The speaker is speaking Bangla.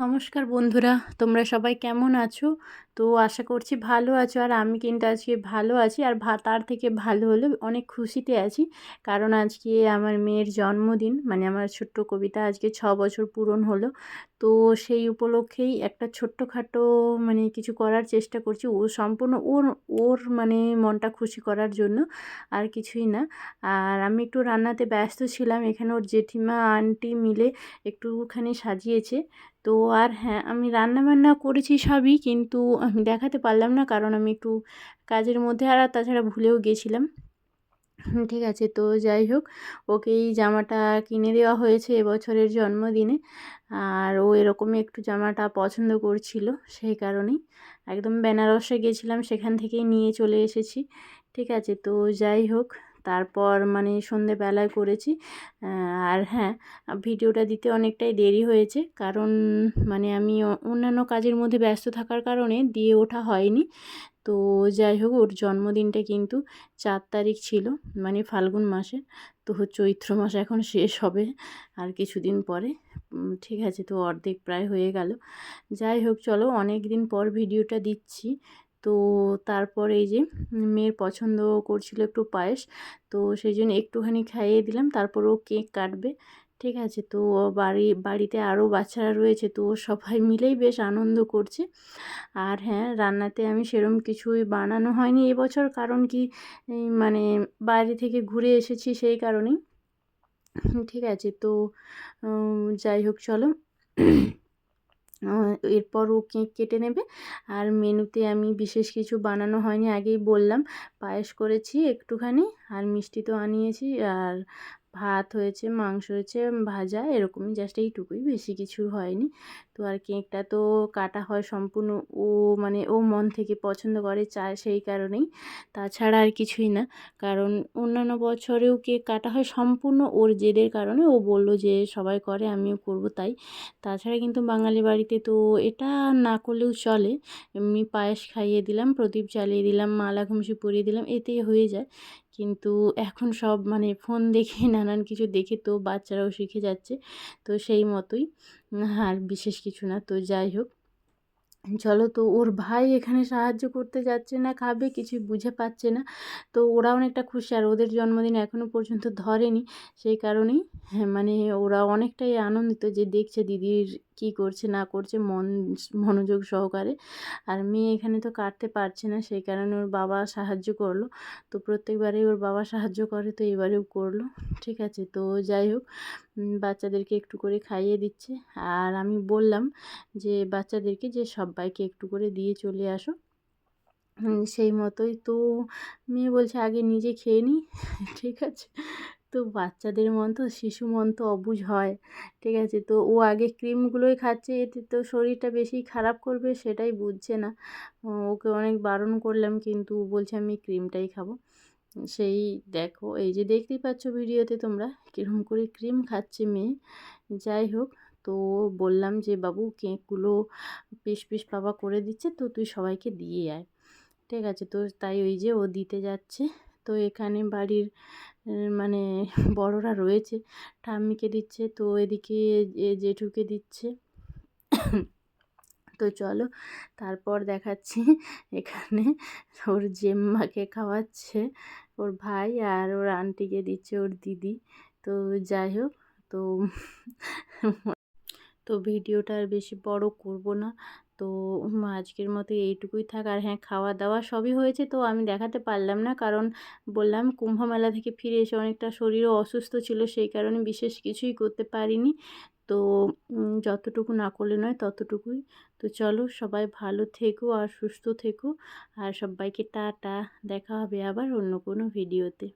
নমস্কার বন্ধুরা, তোমরা সবাই কেমন আছো? তো আশা করছি ভালো আছো আর আমি কিন্তু আজকে ভালো আছি আর তার থেকে ভালো হলো অনেক খুশিতে আছি। কারণ আজকে আমার মেয়ের জন্মদিন মানে আমার ছোট্ট কবিতা আজকে ছ বছর পূরণ হলো। তো সেই উপলক্ষেই একটা ছোট্টখাটো মানে কিছু করার চেষ্টা করছি। ও সম্পূর্ণ ওর ওর মানে মনটা খুশি করার জন্য আর কিছুই না। আর আমি একটু রান্নাতে ব্যস্ত ছিলাম। এখানে ওর জেঠিমা, আন্টি মিলে একটুখানি সাজিয়েছে। তো আর হ্যাঁ আমি রান্না বান্না করেছি সবই কিন্তু আমি দেখাতে পারলাম না কারণ আমি একটু কাজের মধ্যে আর তাছাড়া ভুলেও গেছিলাম। ঠিক আছে। তো যাই হোক, ওকে এই জামাটা কিনে দেওয়া হয়েছে এবছরের জন্মদিনে। আর ও এরকমই একটু জামাটা পছন্দ করছিল সেই কারণেই। একদম বেনারসে গেছিলাম, সেখান থেকেই নিয়ে চলে এসেছি। ঠিক আছে, তো যাই হোক, তারপর মানে সন্ধেবেলায় করেছি। আর হ্যাঁ ভিডিওটা দিতে অনেকটাই দেরি হয়েছে। কারণ মানে আমি অন্যান্য কাজের মধ্যে ব্যস্ত থাকার কারণে দিয়ে ওঠা হয়নি। তো যাই হোক, ওর জন্মদিনটা কিন্তু চার তারিখ ছিল মানে ফাল্গুন মাসে। তো চৈত্র মাস এখন শেষ হবে আর কিছুদিন পরে। ঠিক আছে, তো অর্ধেক প্রায় হয়ে গেল। যাই হোক, চলো অনেক দিন পর ভিডিওটা দিচ্ছি। তো তারপর এই যে মেয়ের পছন্দ করছিল একটু পায়েস, তো সেই জন্য একটুখানি খাইয়ে দিলাম। তারপর ও কেক কাটবে। ঠিক আছে, তো বাড়ি, বাড়িতে আরও বাচ্চারা রয়েছে, তো সবাই মিলেই বেশ আনন্দ করছে। আর হ্যাঁ রান্নাতে আমি সেরম কিছুই বানানো হয়নি এবছর, কারণ কি মানে বাইরে থেকে ঘুরে এসেছি সেই কারণেই। ঠিক আছে, তো যাই হোক, চলো। এরপর ও কেক কেটে নেবে। আর মেনুতে আমি বিশেষ কিছু বানানো হয়নি, আগেই বললাম। পায়েস করেছি একটুখানি, আর মিষ্টি তো আনিয়েছি, আর ভাত হয়েছে, মাংস হয়েছে ভাজা এরকমই জাস্ট এইটুকুই, বেশি কিছু হয়নি। তো আর কেকটা তো কাটা হয় সম্পূর্ণ, ও মানে ও মন থেকে পছন্দ করে চায় সেই কারণেই। তাছাড়া আর কিছুই না, কারণ অন্যান্য বছরেও কেক কাটা হয় সম্পূর্ণ ওর জেদের কারণে। ও বলল যে, সবাই করে, আমিও করব তাই। তাছাড়া কিন্তু বাঙালি বাড়িতে তো এটা না করলেও চলে। এমনি পায়েস খাইয়ে দিলাম, প্রদীপ জ্বালিয়ে দিলাম, মালা ঘুমসি পরিয়ে দিলাম, এতেই হয়ে যায়। কিন্তু এখন সব মানে ফোন দেখে নানান কিছু দেখে তো বাচ্চারাও শিখে যাচ্ছে। তো সেই মতোই। আর বিশেষ কিছু না। তো যাই হোক। চলো তো, ওর ভাই এখানে সাহায্য করতে যাচ্ছে না, খাবে কিছুই বুঝে পাচ্ছে না। তো ওরা অনেকটা খুশি, আর ওদের জন্মদিন এখনও পর্যন্ত ধরেনি। সেই কারণেই হ্যাঁ মানে ওরা অনেকটাই আনন্দিত যে দেখছে দিদির কি করছে, না করছে, মন, মনোযোগ সহকারে। আর মেয়ে এখানে তো কাটতে পারছে না, সেই কারণে ওর বাবা সাহায্য করল। তো প্রত্যেকবারেই ওর বাবা সাহায্য করে, তো এবারেও করল। ঠিক আছে, তো যাই হোক বাচ্চাদেরকে একটু করে খাইয়ে দিচ্ছে। আর আমি বললাম যে, বাচ্চাদেরকে যে সবাইকে একটু করে দিয়ে চলে আসো। সেই মতোই তো মেয়ে বলছে, আগে নিজে খেয়ে নিই ঠিক আছে। তো বাচ্চাদের মন তো, শিশু মন তো অবুঝ হয়। ঠিক আছে, তো ও আগে ক্রিমগুলোই খাচ্ছে, এতে তো শরীরটা বেশি খারাপ করবে সেটাই বুঝছে না। ওকে অনেক বারণ করলাম, কিন্তু ও বলছে, আমি ক্রিমটাই খাব। সেই দেখো, এই যে দেখতেই পাচ্ছ ভিডিওতে তোমরা কীরকম করে ক্রিম খাচ্ছে মেয়ে। যাই হোক তো বললাম যে, বাবু কেকগুলো পিস পিস বাবা করে দিচ্ছে, তো তুই সবাইকে দিয়ে আয়। ঠিক আছে, তো তাই ওই যে ও দিতে যাচ্ছে। তো এখানে বাড়ির মানে বড়রা রয়েছে, ঠাম্মিকে দিচ্ছে, তো এদিকে জেঠুকে দিচ্ছে। তো চলো, তারপর দেখাচ্ছি এখানে ওর জেম্মাকে খাওয়াচ্ছে, ওর ভাই আর ওর আন্টিকে দিচ্ছে ওর দিদি। তো যাই হোক, তো তো ভিডিওটা আর বেশি বড় করব না। তো আজকের মতো এইটুকুই থাক। আর হ্যাঁ খাওয়া দাওয়া সবই হয়েছে তো আমি দেখাতে পারলাম না। কারণ বললাম কুম্ভ মেলা থেকে ফিরে এসে অনেকটা শরীরও অসুস্থ ছিল, সেই কারণে বিশেষ কিছুই করতে পারিনি। তো যতটুকু না করলে নয় ততটুকুই। তো চলো, সবাই ভালো থেকো আর সুস্থ থেকো। আর সবাইকে টাটা। দেখা হবে আবার অন্য কোনো ভিডিওতে।